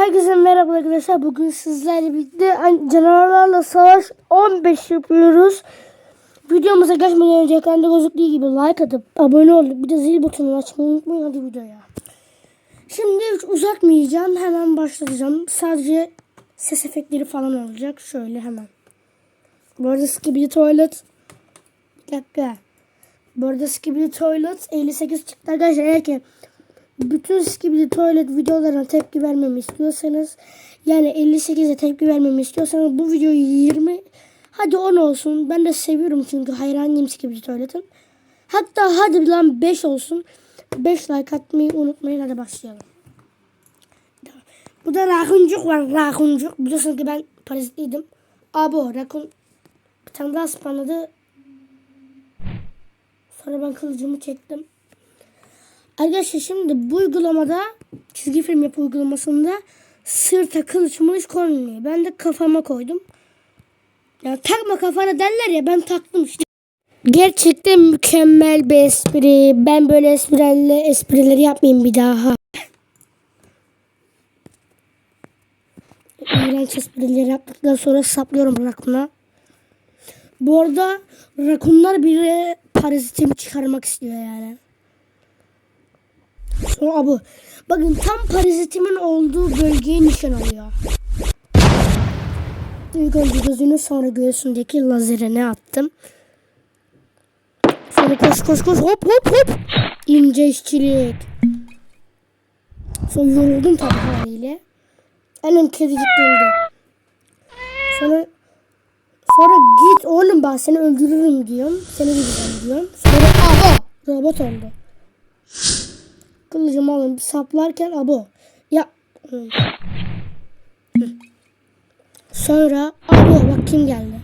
Herkese merhaba arkadaşlar. Bugün sizlerle birlikte an- canavarlarla savaş 15 yapıyoruz. Videomuza geçmeden önce ekranda gözüktüğü gibi like atıp abone olup bir de zil butonunu açmayı unutmayın hadi videoya. Şimdi hiç uzatmayacağım. Hemen başlayacağım. Sadece ses efektleri falan olacak. Şöyle hemen. Bu arada Skibidi Toilet bir dakika. Bu arada Skibidi Toilet 58 çıktı arkadaşlar. Eğer ki bütün Skibidi Toilet videolarına tepki vermemi istiyorsanız yani 58'e tepki vermemi istiyorsanız bu videoyu 20 hadi 10 olsun. Ben de seviyorum çünkü hayranıyım Skibidi Toilet'in. Hatta hadi lan 5 olsun. 5 like atmayı unutmayın. Hadi başlayalım. Bu da rakuncuk var. Rakuncuk. Biliyorsunuz ki ben parazitliydim. Abo rakun bir tane daha spamladı. Sonra ben kılıcımı çektim. Arkadaşlar şimdi bu uygulamada çizgi film yapı uygulamasında sırta kılıç mılıç konuluyor. Ben de kafama koydum. Ya takma kafana derler ya ben taktım işte. Gerçekten mükemmel bir espri. Ben böyle esprilerle esprileri yapmayayım bir daha. İğrenç esprileri yaptıktan sonra saplıyorum rakuna. Bu arada rakunlar bile parazitimi çıkarmak istiyor yani. Sonra bu. Bakın tam parazitimin olduğu bölgeye nişan alıyor. İlk önce gözünü sonra göğsündeki lazerine attım. Sonra koş koş koş hop hop hop. İnce işçilik. Sonra yoruldum tabii haliyle. Annem kedicik değildi. Sonra sonra git oğlum ben seni öldürürüm diyorum. Seni gideceğim diyorum. Sonra aha robot oldu. Kılıcımı alıp saplarken abo. Ya. Sonra abo bak kim geldi.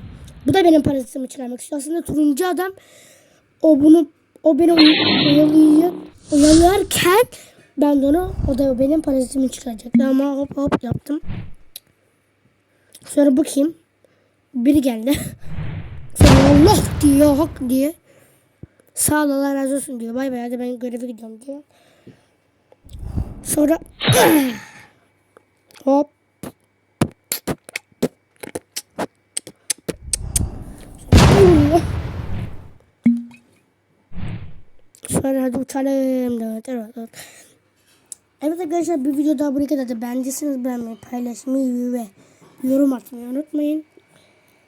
Bu da benim parazitimi çıkarmak istiyor. Aslında turuncu adam o bunu o beni oy- oyalıyor, oyalarken ben de onu o da benim parazitimi çıkaracaktı ama hop hop yaptım. Sonra bu kim? Biri geldi. Sonra Allah diyor hak diye. Sağ ol Allah razı olsun diyor. Bay bay hadi ben göreve gidiyorum diyor. Sonra hop Sonra hadi uçalım. Evet, evet, evet. Evet arkadaşlar bir video daha buraya kadar da beğendiyseniz beğenmeyi, paylaşmayı ve yorum atmayı unutmayın.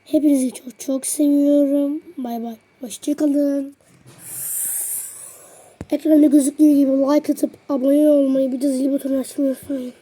Hepinizi çok çok seviyorum. Bay bay. Hoşçakalın. Ekranda gözüktüğü gibi like atıp abone olmayı bir de zil butonunu açmayı unutmayın.